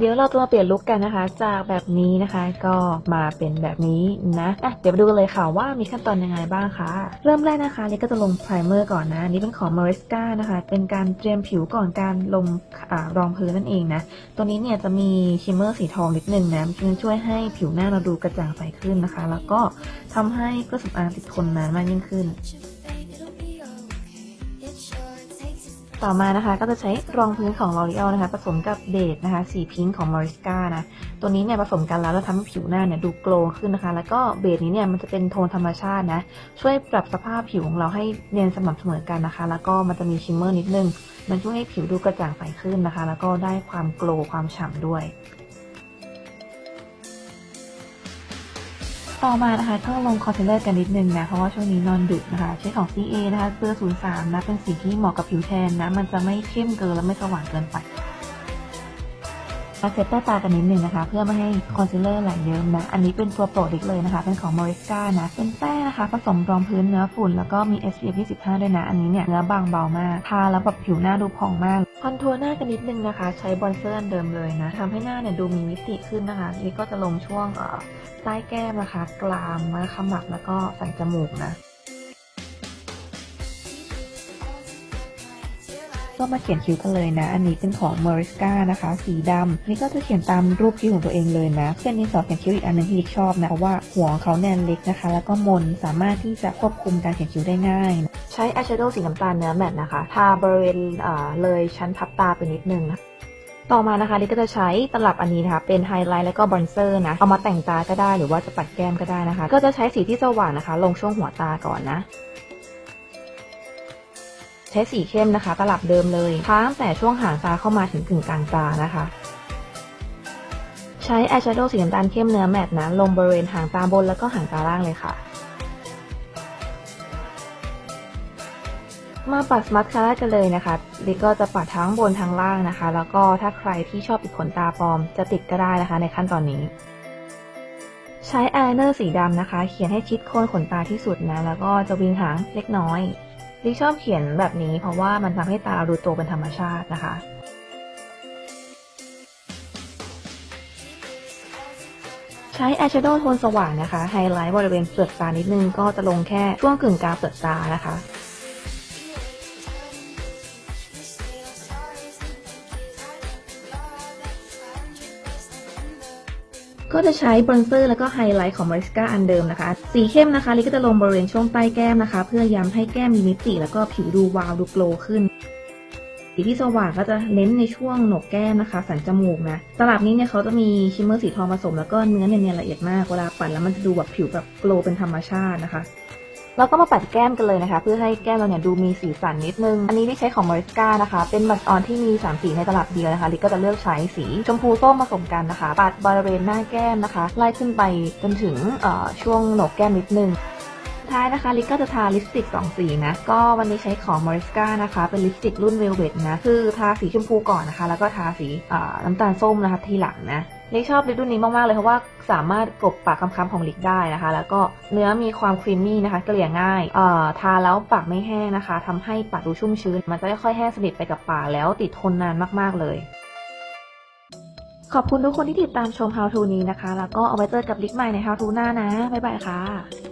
เดี๋ยวเราจะมาเปลี่ยนลุคกันนะคะ จากแบบนี้นะคะก็มาเป็นแบบนี้นะอะเดี๋ยวมาดูกันเลยค่ะว่ามีขั้นตอนยังไงบ้างค่ะเริ่มแรกนะคะเล็กก็จะลงไพรเมอร์ก่อนนะนี่เป็นของ Mariska นะคะ เป็นการเตรียมผิวก่อนการลงอรองพื้นนั่นเองนะตัวนี้เนี่ยจะมีชิมเมอร์สีทองนิดนึงนะมันช่วยให้ผิวหน้าเราดูกระจ่างใสขึ้นนะคะ แล้วก็ทำให้เครื่องสำอางติดทนนานมากยิ่งขึ้น ต่อมานะคะก็จะใช้รองพื้นของ L'Oreal นะคะ ผสมกับเบสนะคะ สีพิงค์ของ Mariska นะ ตัวนี้เนี่ยผสมกันแล้วจะทำให้ผิวหน้าเนี่ยดูโกลว์ขึ้นนะคะ แล้วก็เบสนี้เนี่ยมันจะเป็นโทนธรรมชาตินะ ช่วยปรับสภาพผิวของเราให้เนียนสม่ำเสมอกันนะคะ แล้วก็มันจะมีชิมเมอร์นิดนึง มันช่วยให้ผิวดูกระจ่างใสขึ้นนะคะ แล้วก็ได้ความโกลว์ความฉ่ำด้วย ต่อมานะคะก็ลงคอนซีลเลอร์กันนิดนึงนะ เพราะว่าช่วงนี้นอนดึกนะคะ ใช้ของ CA นะคะเบอร์03นะ เป็นสีที่เหมาะกับผิวแทนนะ มันจะไม่เข้มเกินและไม่สว่างเกินไป มาเซตใต้ตากันนิดนึงนะคะ เพื่อไม่ให้คอนซีลเลอร์ไหลเยิ้มนะ อันนี้เป็นตัวโปรดอีกเลยนะคะ เป็นของ Moriska นะ เป็นแป้งนะคะผสมรองพื้นเนื้อฝุ่นแล้วก็มี SPF 25 ด้วยนะ อันนี้เนี่ยเนื้อบางเบามาก ทาแล้วแบบผิวหน้าดูผ่องมาก คอนทัวร์หน้ากันนิดนึงนะคะ ใช้บอนเซอร์อันเดิมเลยนะทำให้หน้าเนี่ยดูมีมิติขึ้นนะคะ นี่ก็จะลงช่วงใต้แก้มนะคะกรามมาขมับแล้วก็ใส่จมูกนะ ก็มาเขียนคิ้วกันเลยนะ อันนี้เป็นของ Mariska นะคะ สีดำนี่ก็จะเขียนตามรูปคิ้วของตัวเองเลยนะเส้นนี้สอเขียนคิ้วอีกอันหนึงที่ลิกชอบนะเพราะว่าหัวเขาแนนเล็กนะคะ แล้วก็มนสามารถที่จะควบคุมการเขียนคิ้วได้ง่ายนะใช้อายแชโดว์สีน้ำตาลเนื้อแมตต์นะคะ ทาบริเวณเอ่อเลยชั้นทับตาไปนิดนึงนะต่อมานะคะลิกก็จะใช้ตลับอันนี้นะคะ เป็นไฮไลท์แล้วก็บอนเซอร์นะ เอามาแต่งตาก็ได้หรือว่าจะปัดแก้มก็ได้นะคะ ก็จะใช้สีที่สว่างนะคะ ลงช่วงหัวตาก่อนนะ ใช้สีเข้มนะคะ ตลับเดิมเลยทาตั้งแต่ช่วงหางตาเข้ามาถึงกึ่งกลางตานะคะ ใช้อายแชโดว์สีน้ำตาลเข้มเนื้อแมตต์นะลงบริเวณหางตาบนแล้วก็หางตาล่างเลยค่ะ มาปัดสมาร์ทคาร่ากันเลยนะคะลิกก็จะปัดทั้งบนทั้งล่างนะคะ แล้วก็ถ้าใครที่ชอบติดขนตาปลอมจะติดก็ได้นะคะ ในขั้นตอนนี้ใช้อายไลเนอร์สีดำนะคะ เขียนให้ชิดโคนขนตาที่สุดนะ แล้วก็จะวิงหางเล็กน้อย ลิชอบเขียนแบบนี้เพราะว่ามันทำให้ตาดูโตเป็นธรรมชาตินะคะใช้อายแชโดว์โทนสว่างนะคะ ไฮไลท์บริเวณเปลือกตานิดนึงก็จะลงแค่ช่วงกึ่งกลางเปลือกตานะคะ ก็จะใช้บรอนเซอร์แล้วก็ไฮไลท์ของมาริสกาอันเดิมนะคะ สีเข้มนะคะลิก็จะลงบริเวณช่วงใต้แก้มนะคะ เพื่อย้ำให้แก้มมีมิติแล้วก็ผิวดูวาวดูโกลว์ขึ้น สีที่สว่างก็จะเน้นในช่วงโหนกแก้มนะคะ สันจมูกนะตลับนี้เนี่ยเขาจะมีชิมเมอร์สีทองผสมแล้วก็เนื้อเนียนๆละเอียดมากเวลาปัดแล้วมันจะดูแบบผิวแบบโกลว์เป็นธรรมชาตินะคะ เราก็มาปัดแก้มกันเลยนะคะ เพื่อให้แก้มเราเนี่ยดูมีสีสันนิดนึง อันนี้ที่ใช้ของ Mariska นะคะ เป็นบัตออนที่มี 3 สีในตลับเดียวนะคะลิกก็จะเลือกใช้สีชมพูส้มผสมกันนะคะ ปัดบริเวณหน้าแก้มนะคะ ไล่ขึ้นไปจนถึงช่วงโหนกแก้มนิดนึงท้ายนะคะลิกก็จะทาลิปสติก2สีนะ ก็วันนี้ใช้ของ Mariska นะคะ เป็นลิปสติกรุ่น Velvet นะ คือทาสีชมพูก่อนนะคะ แล้วก็ทาสีน้ำตาลส้มนะคะทีหลังนะ ลิกชอบลิปรุ่นนี้มากๆเลยเพราะว่าสามารถกลบปากค้ำๆของลิกได้นะคะ แล้วก็เนื้อมีความครีมมี่นะคะเกลี่ยง่ายเอ่อทาแล้วปากไม่แห้งนะคะทำให้ปากดูชุ่มชื้น มันจะค่อยๆแห้งสนิทไปกับปากแล้วติดทนนานมากๆเลย ขอบคุณทุกคนที่ติดตามชม How to นี้นะคะ แล้วก็เอาไว้เจอกับลิกใหม่ใน How to หน้านะบ๊ายบายค่ะ